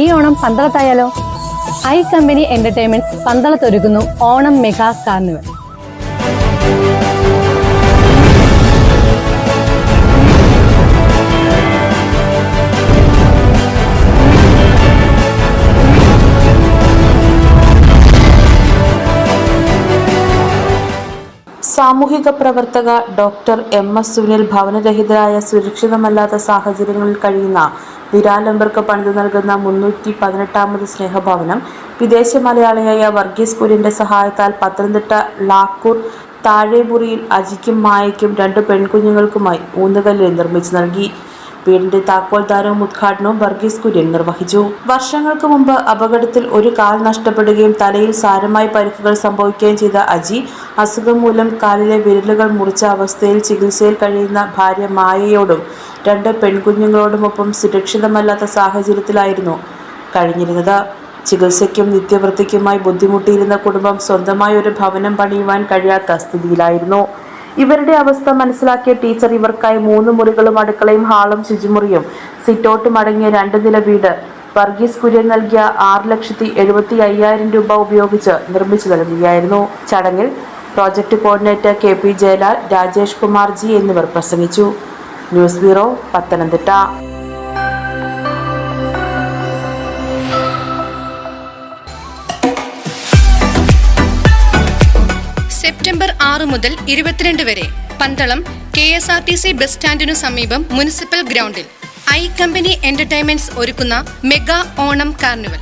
ഈ ഓണം പന്തളത്തായാലോ? I company entertainments പന്തളത്തൊരുക്കുന്നു ഓണം മെഗാ കാർണിവൽ. സാമൂഹിക പ്രവർത്തക ഡോക്ടർ എം എസ് സുനിൽ ഭവനരഹിതരായ സുരക്ഷിതമല്ലാത്ത സാഹചര്യങ്ങളിൽ കഴിയുന്ന നിരാലംബർക്ക് പണിതു നൽകുന്ന മുന്നൂറ്റി പതിനെട്ടാമത് സ്നേഹഭവനം വിദേശ മലയാളിയായ വർഗീസ് കുര്യന്റെ സഹായത്താൽ പത്തനംതിട്ട ലാക്കൂർ താഴെമുറിയിൽ അജിക്കും മായയ്ക്കും രണ്ട് പെൺകുഞ്ഞുങ്ങൾക്കുമായി ഊന്നുകല്ലിൽ നിർമ്മിച്ചു നൽകി. വീടിന്റെ താക്കോൽദാനവും ഉദ്ഘാടനവും വർഗീസ് കുര്യൻ നിർവഹിച്ചു. വർഷങ്ങൾക്ക് മുമ്പ് അപകടത്തിൽ ഒരു കാൽ നഷ്ടപ്പെടുകയും തലയിൽ സാരമായ പരിക്കുകൾ സംഭവിക്കുകയും ചെയ്ത അജി അസുഖം മൂലം കാലിലെ വിരലുകൾ മുറിച്ച അവസ്ഥയിൽ ചികിത്സയിൽ കഴിയുന്ന ഭാര്യ മായയോടും രണ്ട് പെൺകുഞ്ഞുങ്ങളോടുമൊപ്പം സുരക്ഷിതമല്ലാത്ത സാഹചര്യത്തിലായിരുന്നു കഴിഞ്ഞിരുന്നത്. ചികിത്സയ്ക്കും നിത്യവൃത്തിക്കുമായി ബുദ്ധിമുട്ടിയിരുന്ന കുടുംബം സ്വന്തമായി ഒരു ഭവനം പണിയുവാൻ കഴിയാത്ത സ്ഥിതിയിലായിരുന്നു. ഇവരുടെ അവസ്ഥ മനസ്സിലാക്കിയ ടീച്ചർ ഇവർക്കായി മൂന്ന് മുറികളും അടുക്കളയും ഹാളും ശുചിമുറിയും സിറ്റോട്ടും അടങ്ങിയ രണ്ട് നില വീട് വർഗീസ് കുര്യൻ നൽകിയ ആറ് ലക്ഷത്തി എഴുപത്തി അയ്യായിരം രൂപ ഉപയോഗിച്ച് നിർമ്മിച്ചു നൽകുകയായിരുന്നു. ചടങ്ങിൽ project coordinator K P Jayalal Rajesh Kumar G എന്നിവർ പ്രസംഗിച്ചു. News bureau Pathanamthitta. സെപ്റ്റംബർ ആറ് മുതൽ ഇരുപത്തിരണ്ട് വരെ Pandalam K S R T C bus സ്റ്റാൻഡിനു സമീപം മുനിസിപ്പൽ ഗ്രൗണ്ടിൽ. ഐ കമ്പനി എന്റർടൈൻമെന്റ്സ് ഒരുക്കുന്ന മെഗാ ഓണം കാർണിവൽ.